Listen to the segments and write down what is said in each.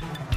you.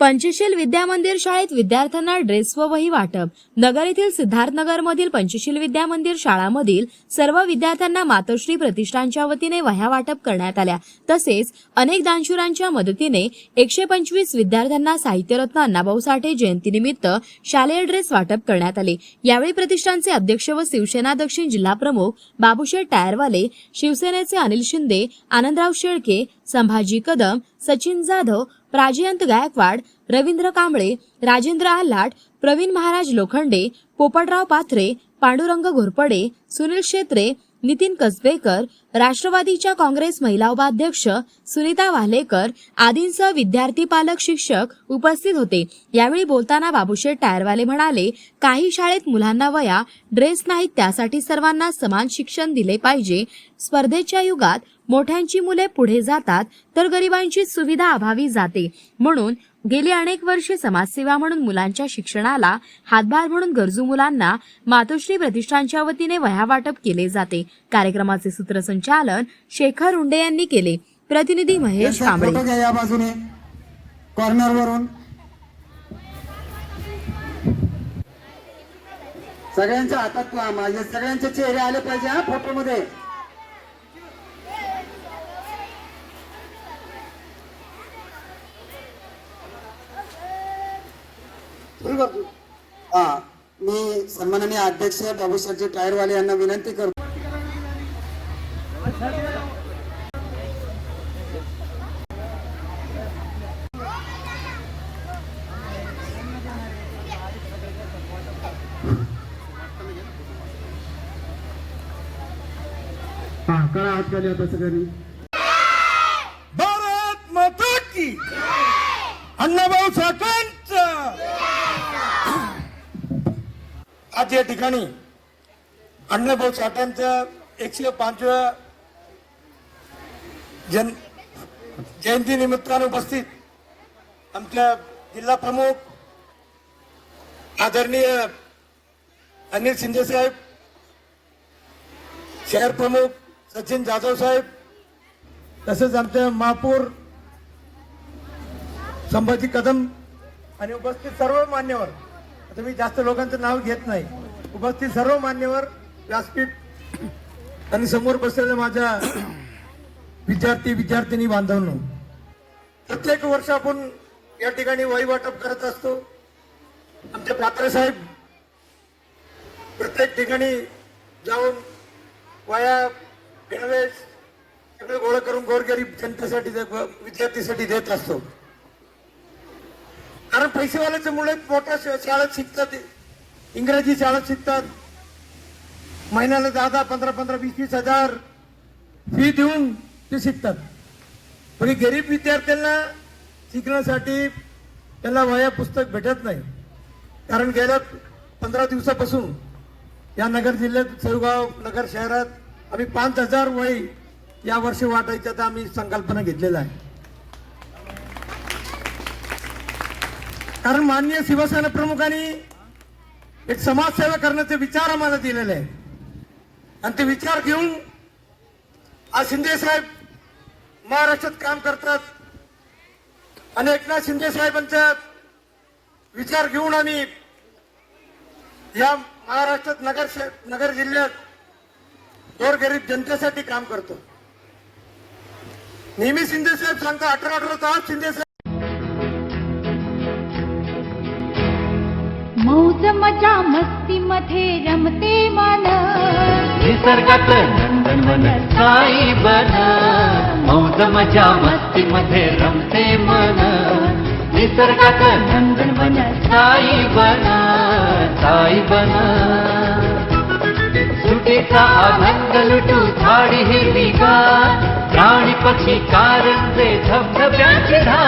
Panchsheel विद्या मंदिर शाळेत विद्यार्थ्यांना ड्रेस व वही वाटप. नगर येथील सिद्धार्थनगर मधील पंचशील विद्या मंदिर शाळामधील सर्व विद्यार्थ्यांना मातोश्री प्रतिष्ठानच्या वतीने वह्या वाटप करण्यात आल्या. तसेच अनेक दानशूरांच्या मदतीने एकशे पंचवीस विद्यार्थ्यांना साहित्यरत्न अण्णाभाऊ साठे जयंतीनिमित्त शालेय ड्रेस वाटप करण्यात आले. यावेळी प्रतिष्ठानचे अध्यक्ष व शिवसेना दक्षिण जिल्हा प्रमुख बाबूशेठ टायरवाले शिवसेनेचे अनिल शिंदे आनंदराव शेळके संभाजी कदम सचिन जाधव प्राजयंत गायकवाड रवींद्र कांबळे राजेंद्र आल्हाट प्रवीण महाराज लोखंडे पोपटराव पाथरे पांडुरंग घोरपडे सुनील शेत्रे नितीन कसबेकर राष्ट्रवादीच्या काँग्रेस महिला उपाध्यक्ष सुनीता वाहलेकर आदींसह विद्यार्थी पालक शिक्षक उपस्थित होते. यावेळी बोलताना बाबूशेठ टायरवाले म्हणाले काही शाळेत मुलांना वया ड्रेस नाहीत त्यासाठी सर्वांना समान शिक्षण दिले पाहिजे. स्पर्धेच्या युगात मोठ्यांची मुले पुढे जातात तर गरिबांची सुविधा अभावी जाते. म्हणून गेली अनेक वर्षे समाजसेवा म्हणून मुलांच्या शिक्षणाला हातभार म्हणून गरजू मुलांना मातोश्री प्रतिष्ठानच्या वतीने वह्या वाटप केले जाते. कार्यक्रमाचे सूत्रसंचालन शेखर उंडे यांनी केले. प्रतिनिधी महेश कांबळे. या बाजूने. कॉर्नर वरून. सगळ्यांच्या हातात माझे सगळ्यांचे चेहरे आले पाहिजे हा फोटो मध्ये हा मी सन्माननीय अध्यक्ष बाबूसाहेबजी टायरवाले यांना विनंती करतो. हा कळा हात खाली आता सगळ्यांनी. भारत माता की. अण्णाभाऊ साठ्यांचा आज या ठिकाणी अण्णाभाऊ साठांच्या एकशे पाचव्या जन जयंतीनिमित्तानं उपस्थित आमच्या जिल्हा प्रमुख आदरणीय अनिल शिंदे साहेब शहर प्रमुख सचिन जाधव साहेब तसेच आमचे महापौर संभाजी कदम आणि उपस्थित सर्व मान्यवर आता मी जास्त लोकांचं नाव घेत नाही. उपस्थित सर्व मान्यवर व्यासपीठ आणि समोर बसलेल्या माझ्या विद्यार्थी विद्यार्थिनी बांधवांनो प्रत्येक वर्ष आपण या ठिकाणी वही वाटप करत असतो. आमचे पात्रे साहेब प्रत्येक ठिकाणी जाऊन वया गणवेश सगळे गोळा करून गोरगरीब जनतेसाठी दे- विद्यार्थीसाठी देत असतो. कारण पैसेवाल्याचं मुलं मोठ्या श- शाळेत शिकतात. इंग्रजी शाळेत शिकतात. महिन्याला दहा दहा पंधरा पंधरा वीस वीस हजार फी देऊन ते शिकतात. पण गरीब विद्यार्थ्यांना शिकण्यासाठी त्यांना वया पुस्तक भेटत नाही. कारण गेल्या पंधरा दिवसापासून या नगर जिल्ह्यात सळगाव नगर शहरात आम्ही पाच हजार वही या वर्षी वाटायच्या आम्ही संकल्पना घेतलेला आहे. कारण माननीय शिवसेना प्रमुखांनी एक समाजसेवा करण्याचे विचार आम्हाला दिलेले आहे आणि ते विचार घेऊन आज शिंदे साहेब महाराष्ट्रात काम करतात. आणि एकनाथ शिंदे साहेबांचा विचार घेऊन आम्ही या महाराष्ट्रात नगर नगर जिल्ह्यात गोरगरीब जनतेसाठी काम करतो. नेहमी शिंदे साहेब सांगता अठरा अठरा तास शिंदे निसर्गाच्या मस्ती मध्ये रमते मन. निसर्गात नंदनवन साई बन. मौज मजा मस्ती मध्ये रमते मन. निसर्गात नंदनवन साई बन. साई बन. सुटेचा आनंद लुटू झाडी हिरवी गार प्राणी पक्षी कारण ते धबधब्याची धार